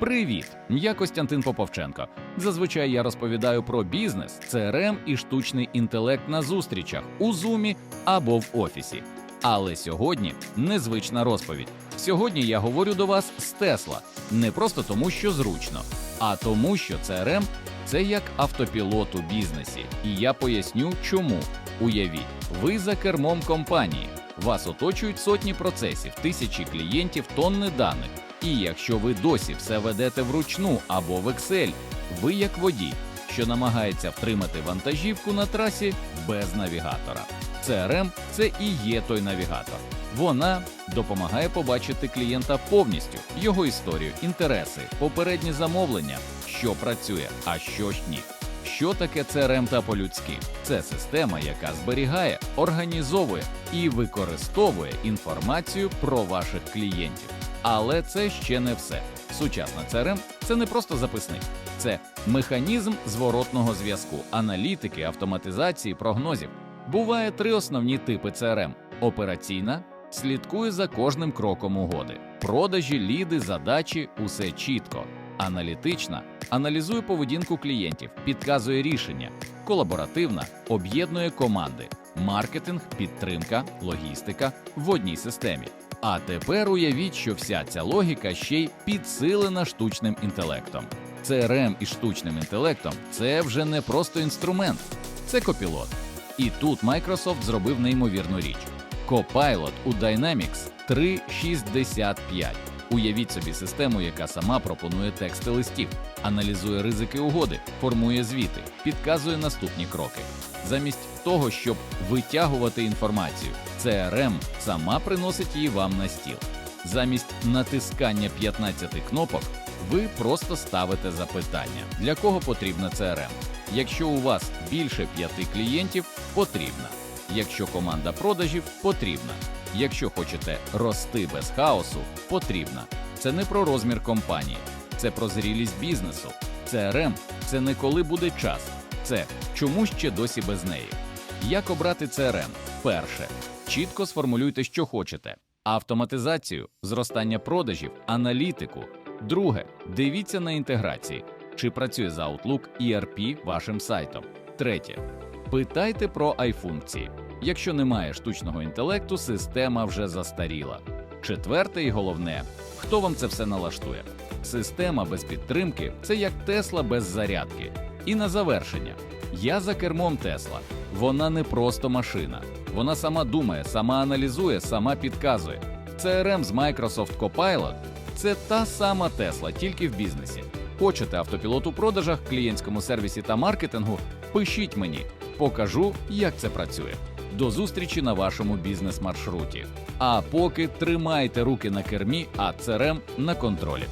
Привіт! Я Костянтин Поповченко. Зазвичай я розповідаю про бізнес, ЦРМ і штучний інтелект на зустрічах у зумі або в офісі. Але сьогодні незвична розповідь. Сьогодні я говорю до вас з Тесла не просто тому, що зручно, а тому, що ЦРМ – це як автопілот у бізнесі. І я поясню, чому. Уявіть, ви за кермом компанії. Вас оточують сотні процесів, тисячі клієнтів, тонни даних. І якщо ви досі все ведете вручну або в Excel, ви як водій, що намагається втримати вантажівку на трасі без навігатора. CRM – це і є той навігатор. Вона допомагає побачити клієнта повністю, його історію, інтереси, попередні замовлення, що працює, а що ж ні. Що таке CRM та по-людськи? Це система, яка зберігає, організовує і використовує інформацію про ваших клієнтів. Але це ще не все. Сучасна CRM – це не просто записник, це механізм зворотного зв'язку, аналітики, автоматизації, прогнозів. Буває три основні типи CRM. Операційна слідкує за кожним кроком угоди, продажі, ліди, задачі усе чітко. Аналітична аналізує поведінку клієнтів, підказує рішення, колаборативна об'єднує команди, маркетинг, підтримка, логістика в одній системі. А тепер уявіть, що вся ця логіка ще й підсилена штучним інтелектом. CRM і штучним інтелектом це вже не просто інструмент, це копілот. І тут Microsoft зробив неймовірну річ. Copilot у Dynamics 365. Уявіть собі систему, яка сама пропонує тексти листів, аналізує ризики угоди, формує звіти, підказує наступні кроки. Замість того, щоб витягувати інформацію, CRM сама приносить її вам на стіл. Замість натискання 15 кнопок ви просто ставите запитання, для кого потрібна CRM. Якщо у вас більше п'яти клієнтів, потрібна. Якщо команда продажів потрібна. Якщо хочете рости без хаосу, потрібна. Це не про розмір компанії, це про зрілість бізнесу. CRM – це не коли буде час, це чому ще досі без неї. Як обрати CRM? Перше. Чітко сформулюйте, що хочете: автоматизацію, зростання продажів, аналітику. Друге. Дивіться на інтеграції, чи працює за Outlook ERP вашим сайтом. Третє. Питайте про iFункції. Якщо немає штучного інтелекту, система вже застаріла. Четверте і головне, хто вам це все налаштує? Система без підтримки це як Тесла без зарядки. І на завершення, я за кермом Тесла. Вона не просто машина. Вона сама думає, сама аналізує, сама підказує. CRM з Microsoft Copilot – це та сама Тесла, тільки в бізнесі. Хочете автопілот у продажах, клієнтському сервісі та маркетингу? Пишіть мені, покажу, як це працює. До зустрічі на вашому бізнес-маршруті. А поки тримайте руки на кермі, а ЦРМ на контролі.